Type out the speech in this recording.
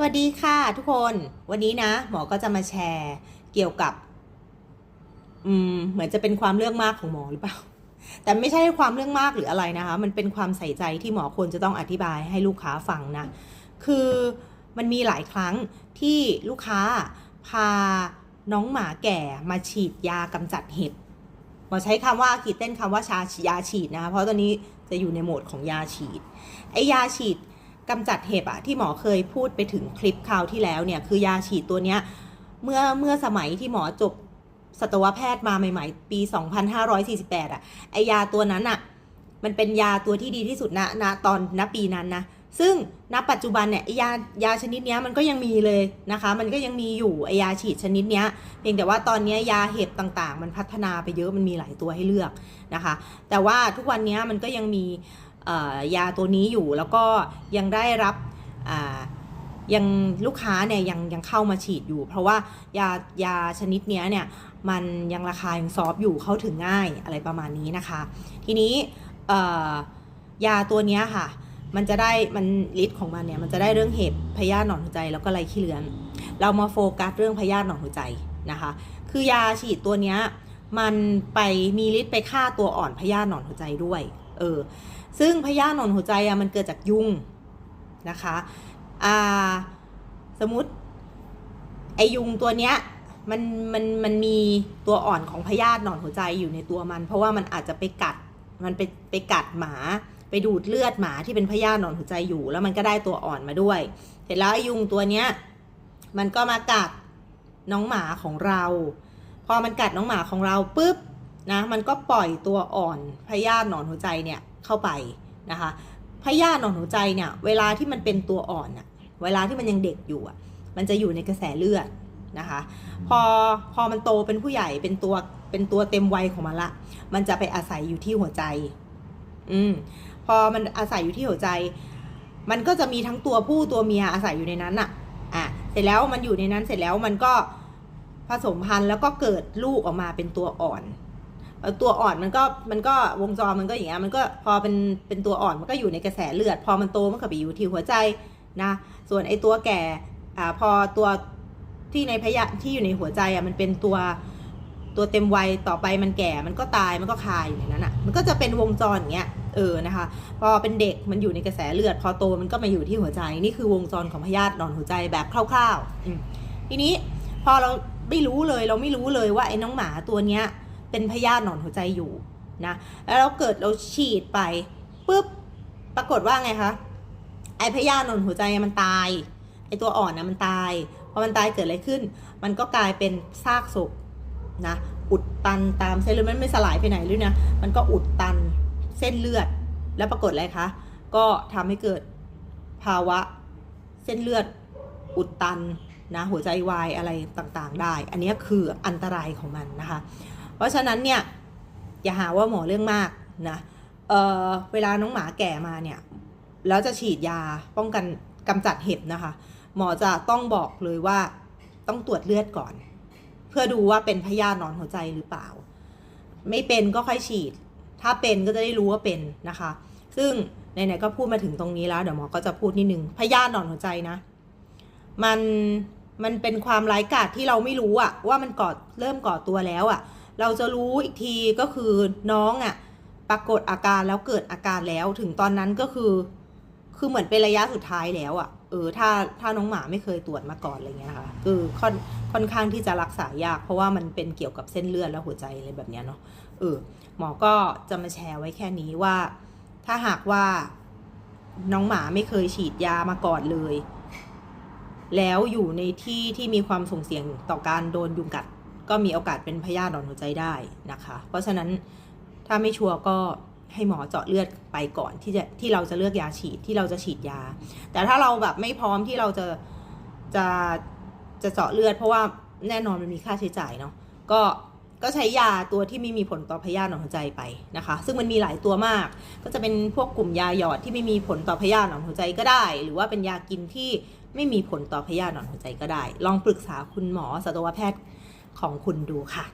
สวัสดีค่ะทุกคนวันนี้นะหมอก็จะมาแชร์เกี่ยวกับ อืม เหมือนจะเป็นความเรื่องมากของหมอหรือเปล่า แต่ไม่ใช่ความเรื่องมากหรืออะไรนะคะ มันเป็นความใส่ใจที่หมอควรจะต้องอธิบายให้ลูกค้าฟังนะ คือมันมีหลายครั้งที่ลูกค้าพาน้องหมาแก่มาฉีดยากำจัดเห็บหมอใช้คำว่าขีดเต้นคำว่าชายาฉีดนะคะเพราะตอนนี้จะอยู่ในโหมดของยาฉีดไอยาฉีด กำจัดเห็บอะที่หมอเคยพูดไปถึงคลิปคราวที่แล้วเนี่ยคือยาฉีดตัวเนี้ยเมื่อเมื่อสมัยที่หมอจบสัตวแพทย์มาใหม่ ๆ ปี 2548อะไอยาตัวนั้นอะมันเป็นยาตัวที่ดีที่สุดณณตอนณปีนั้นนะซึ่งณปัจจุบันเนี่ยยายาชนิดนี้มันก็ยังมีเลยนะคะ มันก็ยังมีอยู่ไอยาฉีดชนิดนี้เพียงแต่ว่าตอนนี้ยาเห็บต่างๆ มันพัฒนาไปเยอะมันมีหลายตัวให้เลือกนะคะ แต่ว่าทุกวันนี้มันก็ยังมี ยาตัวนี้อยู่แล้วก็ยังได้รับยังลูกค้าเนี่ยยังยังเข้ามาฉีดอยู่ เพราะว่ายายาชนิดเนี้ยเนี่ยมันยังราคายังซอฟอยู่เข้าถึงง่ายอะไรประมาณนี้นะคะ ทีนี้ยาตัวนี้ค่ะ มันจะได้มันฤทธิ์ของมันเนี่ยมันจะได้เรื่องเห็บพยาธิหนอนหัวใจแล้วก็ไรขี้เลือน เรามาโฟกัสเรื่องพยาธิหนอนหัวใจนะคะ คือยาฉีดตัวเนี้ยมันไปมีฤทธิ์ไปฆ่าตัวอ่อนพยาธิหนอนหัวใจด้วย เออ ซึ่งพยาธิหนอนหัวใจอะมันเกิดจากยุงนะคะอ่าสมมติไอยุงตัวเนี้ยมันมันมันมีตัวอ่อนของพยาธิหนอนหัวใจอยู่ในตัวมัน เพราะว่ามันอาจจะไปกัดมันไปไปกัดหมาไปดูดเลือดหมาที่เป็นพยาธิหนอนหัวใจอยู่ แล้วมันก็ได้ตัวอ่อนมาด้วย เสร็จแล้วไอยุงตัวเนี้ยมันก็มากัดน้องหมาของเรา พอมันกัดน้องหมาของเราปุ๊บ นะมันก็ปล่อยตัวอ่อนพยาธิหนอนหัวใจเนี่ยเข้าไปนะคะพยาธิหนอนหัวใจเนี่ยเวลาที่มันเป็นตัวอ่อนอะเวลาที่มันยังเด็กอยู่อะมันจะอยู่ในกระแสเลือดนะคะพอพอมันโตเป็นผู้ใหญ่เป็นตัวเป็นตัวเต็มวัยของมันละ มันจะไปอาศัยอยู่ที่หัวใจ อืมพอมันอาศัยอยู่ที่หัวใจ มันก็จะมีทั้งตัวผู้ตัวเมียอาศัยอยู่ในนั้นอะอะเสร็จแล้วมันอยู่ในนั้นเสร็จแล้วมันก็ผสมพันธุ์แล้วก็เกิดลูกออกมาเป็นตัวอ่อน ตัวอ่อนมันก็มันก็วงจรมันก็อย่างเงี้ยมันก็พอเป็นเป็นตัวอ่อนมันก็อยู่ในกระแสเลือด พอมันโตมันก็ไปอยู่ที่หัวใจนะส่วนไอ้ตัวแก่อ่าพอตัวที่ในพยาที่อยู่ในหัวใจอะมันเป็นตัวตัวเต็มวัยต่อไปมันแก่มันก็ตายมันก็คายอยู่ในนั้นอะมันก็จะเป็นวงจรอย่างเงี้ยเออนะคะ พอเป็นเด็กมันอยู่ในกระแสเลือด พอโตมันก็มาอยู่ที่หัวใจนี่คือวงจรของพยาธิหนอนหัวใจแบบคร่าวๆทีนี้พอเราไม่รู้เลยเราไม่รู้เลยว่าไอ้น้องหมาตัวเนี้ย เป็นพยาธิหนอนหัวใจอยู่นะแล้วเราเกิดเราฉีดไปปุ๊บปรากฏว่าไงคะไอพยาธิหนอนหัวใจมันตายไอตัวอ่อนนะมันตายพอมันตายเกิดอะไรขึ้น มันก็กลายเป็นซากศพนะอุดตันตามเส้นเลือดมันไม่สลายไปไหนเลยนะมันก็อุดตันเส้นเลือด แล้วปรากฏอะไรคะก็ทำให้เกิดภาวะเส้นเลือดอุดตันนะหัวใจวายอะไรต่างๆ ได้ อันนี้คืออันตรายของมันนะคะ เพราะฉะนั้นเนี่ยอย่าหาว่าหมอเรื่องมากนะเเวลาน้องหมาแก่มาเนี่ยแล้วจะฉีดยาป้องกันกำจัดเห็บนะคะ หมอจะต้องบอกเลยว่าต้องตรวจเลือดก่อน เพื่อดูว่าเป็นพยาธินอนหัวใจหรือเปล่า ไม่เป็นก็ค่อยฉีด ถ้าเป็นก็จะได้รู้ว่าเป็นนะคะ ซึ่งไหนๆก็พูดมาถึงตรงนี้แล้วเดี๋ยวหมอก็จะพูดนิดนึงพยาธินอนหัวใจนะ มันมันเป็นความร้ายกาจที่เราไม่รู้อะว่ามันก่อเริ่มก่อตัวแล้วอะ เราจะรู้อีกทีก็คือน้องอะปรากฏอาการแล้วเกิดอาการแล้วถึงตอนนั้นก็คือ คือเหมือนเป็นระยะสุดท้ายแล้วอะเออถ้าถ้าน้องหมาไม่เคยตรวจมาก่อนอะไรเงี้ยนะคะคือค่อนค่อนข้างที่จะรักษายาก เพราะว่ามันเป็นเกี่ยวกับเส้นเลือดและหัวใจอะไรแบบเนี้ยเนาะเออหมอก็จะมาแชร์ไว้แค่นี้ว่า ถ้าหากว่าน้องหมาไม่เคยฉีดยามาก่อนเลย แล้วอยู่ในที่ที่มีความส่งเสี่ยงต่อการโดนยุงกัด ก็มีโอกาสเป็นพยาธิหนอนหัวใจได้นะคะ เพราะฉะนั้นถ้าไม่ชัวร์ก็ให้หมอเจาะเลือดไปก่อนที่จะที่เราจะเลือกยาฉีดที่เราจะฉีดยา แต่ถ้าเราแบบไม่พร้อมที่เราจะจะจะเจาะเลือด เพราะว่าแน่นอนมันมีค่าใช้จ่ายเนาะก็ก็ใช้ยาตัวที่ไม่มีผลต่อพยาธิหนอนหัวใจไปนะคะ ซึ่งมันมีหลายตัวมาก ก็จะเป็นพวกกลุ่มยาหยอดที่ไม่มีผลต่อพยาธิหนอนหัวใจก็ได้ หรือว่าเป็นยากินที่ไม่มีผลต่อพยาธิหนอนหัวใจก็ได้ ลองปรึกษาคุณหมอสัตวแพทย์ ของคุณดูค่ะ